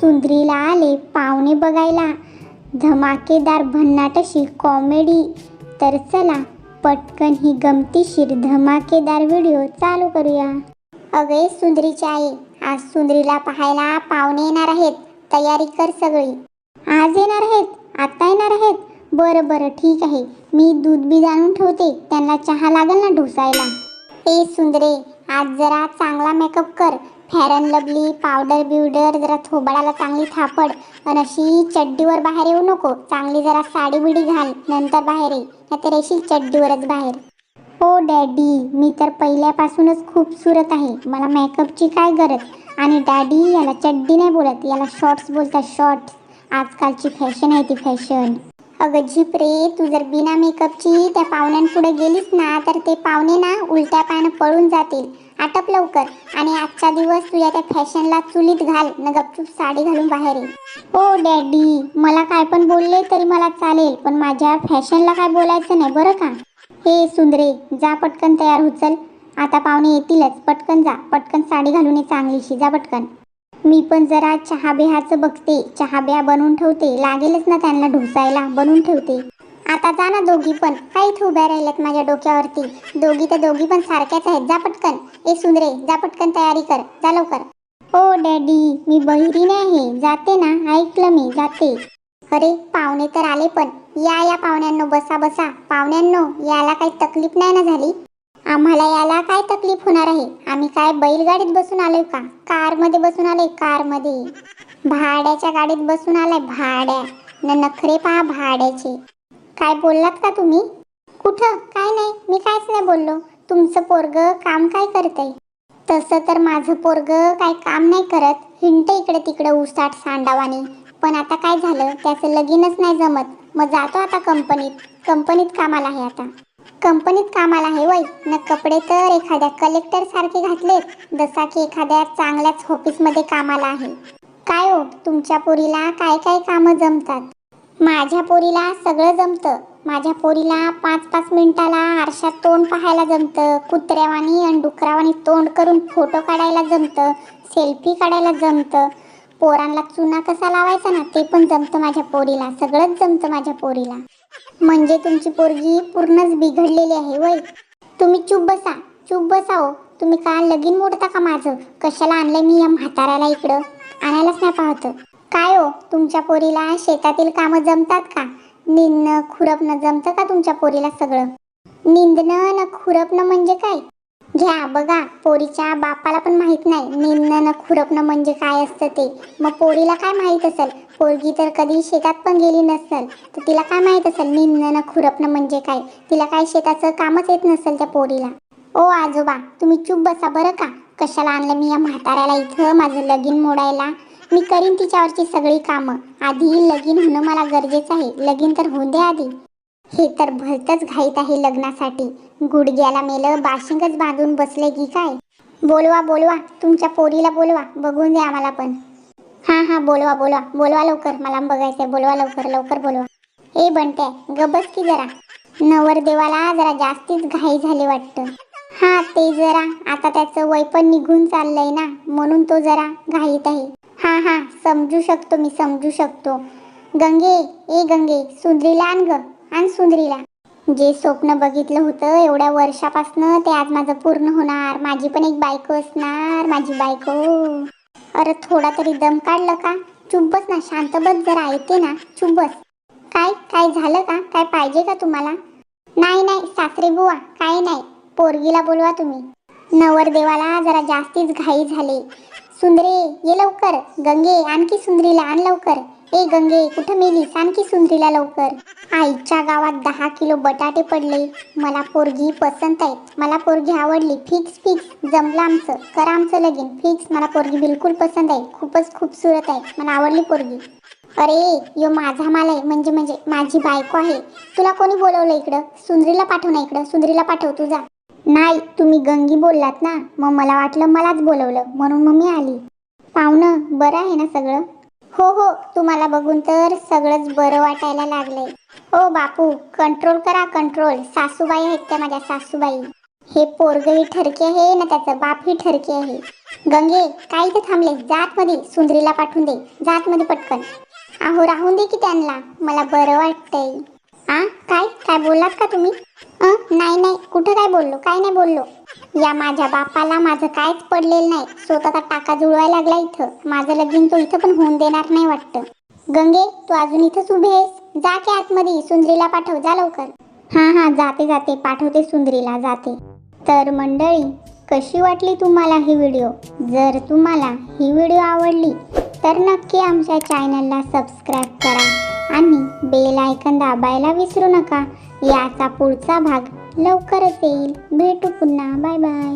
सुंदरीला आले पाहुणे बघायला. धमाकेदार भन्नाटशी कॉमेडी तर चला पटकन ही गमतीशीर धमाकेदार व्हिडिओ चालू करूया. अगे सुंदरीची आई आज सुंदरीला पाहायला पाहुणे येणार आहेत. तयारी कर सगळी. आज येणार आहेत आता येणार आहेत. बरं बरं ठीक आहे. मी दूध बी जाणून ठेवते त्यांना चहा लागेल ना ढोसायला. ए सुंदरे आज जरा चांगला मेकअप कर. फॅरन लवली पावडर बिवडर जरा थोबाडाला चांगली थापड आणि अशी चड्डीवर बाहेर येऊ नको. चांगली जरा साडी बिडी घाल नंतर बाहेर ये. नाहीतर येशील चड्डीवरच बाहेर. हो डॅडी. मी तर पहिल्यापासूनच खूपसूरत आहे. मला मेकअपची काय गरज? आणि डॅडी याला चड्डी नाही बोलत. याला शॉर्ट्स बोलतात शॉर्ट्स. आजकालची फॅशन आहे ती फॅशन. अगं झिप रे तू जर बिना मेकअपची त्या पाहुण्यांपुढे गेलीस ना तर ते पाहुणे ना उलट्या पायानं पळून जातील. आटप लवकर. आणि आजचा दिवस तुझ्या त्या फॅशनला चुलीत घाल न गपचूप साडी घालून बाहेर ये. हो डॅडी. मला काय पण बोलले तरी मला चालेल पण माझ्या फॅशनला काय बोलायचं नाही बरं का? हे सुंदरे जा पटकन तयार हो चल. आता पाहुणे येतीलच. पटकन जा. पटकन साडी घालून ये चांगलीशी. जा पटकन. मी पण जरा चहा बिहाचं बघते. चहा बिहा बनवून ठेवते. लागेलच ना त्यांना ढोसायला. बनवून ठेवते. आता जा ना दोघी पण. काहीच इथे उभ्या राहिल्यात माझ्या डोक्यावरती. दोघी तर दोघी पण सारख्याच आहेत. जा पटकन. ए सुंदरे जा पटकन तयारी कर. जा लवकर. हो डॅडी मी बहिरी नाही जाते ना. ऐकलं मी. जाते. अरे पाहुणे तर आले पण. या या पाहुण्यांनो. बसा बसा. पाहुण्यांनो याला काही तकलीफ नाही ना झाली? आम्हाला याला काय तकलीफ होणार आहे? आम्ही काय बैलगाडीत बसून आलोय का? कारमध्ये बसून आलोय? कारमध्ये. भाड्याच्या गाडीत बसून आलाय? भाड्या. न नखरे पहा भाड्याचे. काय बोललात का तुम्ही? कुठं? काय नाही मी कायच नाही बोललो. तुमचं पोरग काम काय करतंय? तसं तर माझं पोरग काय काम नाही करत. हिंट इकडे तिकडे उसाट सांडावाने. पण आता काय झालं? त्याचं लगीनच नाही जमत. मग जातो आता कंपनीत. कंपनीत कामाला आहे आता. कंपनीत कामाला आहे वय. न कपडे तर एखाद्या कलेक्टर सारखे घातलेत. जसा की एखाद्या चांगल्याच ऑफिसमध्ये कामाला आहे. काय हो? तुमच्या पोरीला काय काय कामं जमतात? माझ्या पोरीला सगळं जमतं. माझ्या पोरीला पाच पाच मिनिटाला आरशात तोंड पाहायला जमतं. कुत्र्यावानी आणि डुकरावानी तोंड करून फोटो काढायला जमतं. सेल्फी काढायला जमतं. पोरांना चुना कसा लावायचा ना ते पण जमतं माझ्या पोरीला. सगळंच जमतं माझ्या पोरीला. म्हणजे तुमची पोरगी पूर्णच बिघडलेली आहे वय. तुम्ही चूप बसा. चूप बसा हो. तुम्ही का लगीन मोडता का माझं? कशाला आणलंय मी या म्हाताऱ्याला इकडं? आणायलाच नाही पाहतं. काय हो तुमच्या पोरीला शेतातील कामं जमतात का? निंदणं खुरपणं जमतं का तुमच्या पोरीला सगळं? निंदणं न खुरपणं म्हणजे काय? घ्या बघा पोरीच्या बापाला पण माहीत नाही. निंदणं न खुरपणं म्हणजे काय असतं ते? मग पोरीला काय माहीत असेल? पोरगी तर कधी शेतात पण गेली नसेल तर तिला काय माहीत असेल? निंदणं न खुरपणं म्हणजे काय? तिला काय शेताचं कामच येत नसेल त्या पोरीला? ओ आजोबा तुम्ही चूप बसा बरं का? कशाला आणलं मी या म्हाताऱ्याला इथं माझं लगीन मोडायला? मी करीन तिच्यावरची सगळी कामं. आधी लगीन होणं मला गरजेचं आहे. लगीन तर होऊ दे आधी. हे तर भलतच घाईत आहे लग्नासाठी. गुडघ्याला मेलं बाशिंगच बांधून बसले की काय? बोलवा बोलवा. तुमच्या पोरीला बोलवा. बघून द्या आम्हाला पण. हां हां. बोलवा बोलवा. बोलवा लवकर. मला बघायचंय. बोलवा लवकर लवकर बोलवा. ए बनते गबस की जरा. नवरदेवाला जरा जास्तीच घाई झाली वाटतं. हां ते जरा. आता त्याचं वय पण निघून चाललंय ना. म्हणून तो जरा घाईत आहे. हां हां समजू शकतो मी समजू शकतो. गंगे ए गंगे सुंदरीला आण ग आण सुंदरीला. जे स्वप्न बघितलं होतं एवढ्या वर्षापासनं ते आज माझं पूर्ण होणार. माझी पण एक बायको असणार माझी बायको. अरे थोडा तरी दम काढलं का? चुप ना शांत बस जरा ऐकते ना चुप काय काय झालं का? काय पाहिजे का तुम्हाला? नाही नाही सासरे बुवा काय नाही. पोरगीला बोलवा तुम्ही. नवरदेवाला जरा जास्तीच घाई झाली. सुंदरे ये लवकर. गंगे आणखी सुंदरीला आण लवकर. ए गंगे कुठं मेलीस? आणखी सुंदरीला लवकर. आईच्या गावात दहा किलो बटाटे पडले. मला पोरगी पसंत आहे मला पोरगी आवडली. फिक्स फिक्स जमलं आमचं. करा आमचं लगीन. फिक्स मला पोरगी बिलकुल पसंत आहे. खूपच खूपसूरत आहे. मला आवडली पोरगी. अरे यो माझा माल आहे. म्हणजे म्हणजे माझी बायको आहे. तुला कोणी बोलवलं इकडं? सुंदरीला पाठव ना इकडं. सुंदरीला पाठव. तुझा नाही तुम्ही गंगी बोललात ना मग मला वाटलं मलाच बोलवलं म्हणून मग मी आली. पाहुणं बरं आहे ना सगळं? हो हो तुम्हाला बघून तर सगळंच बरं वाटायला लागलंय. ओ बापू कंट्रोल करा कंट्रोल सासूबाई आहेत त्या माझ्या सासूबाई. हे पोरगही ठरके आहे ना त्याचं बापही ठरके आहे. गंगे काही तर थांबले जात मध्ये सुंदरीला पाठवून दे. जात मध्ये पटकन. अहो राहून दे की त्यांना. मला बरं वाटतंय. आ? काय? काय बोललात का तुम्ही? नाही नाही. कुठं काय बोललो? काय नाही बोललो? या माझ्या बापाला माझं कायच पडलेलं नाही. स्वतःचा टाका जुळवायला लागला इथं. माझं लगीन तो इथं पण होऊन देणार नाही वाटतं. गंगे तू अजून इथंच उभी आहेस? जा की आतमध्ये. सुंदरीला पाठव. जा लवकर. हां हां. जाते जाते. पाठवते सुंदरीला. जाते. तर मंडळी कशी वाटली तुम्हाला ही व्हिडिओ? जर तुम्हाला ही व्हिडिओ आवडली तर नक्की आमच्या चॅनलला सबस्क्राईब करा आणि बेल आयकन दाबायला विसरू नका. याचा पुढचा भाग लवकरच येईल. भेटू पुन्हा. Bye bye.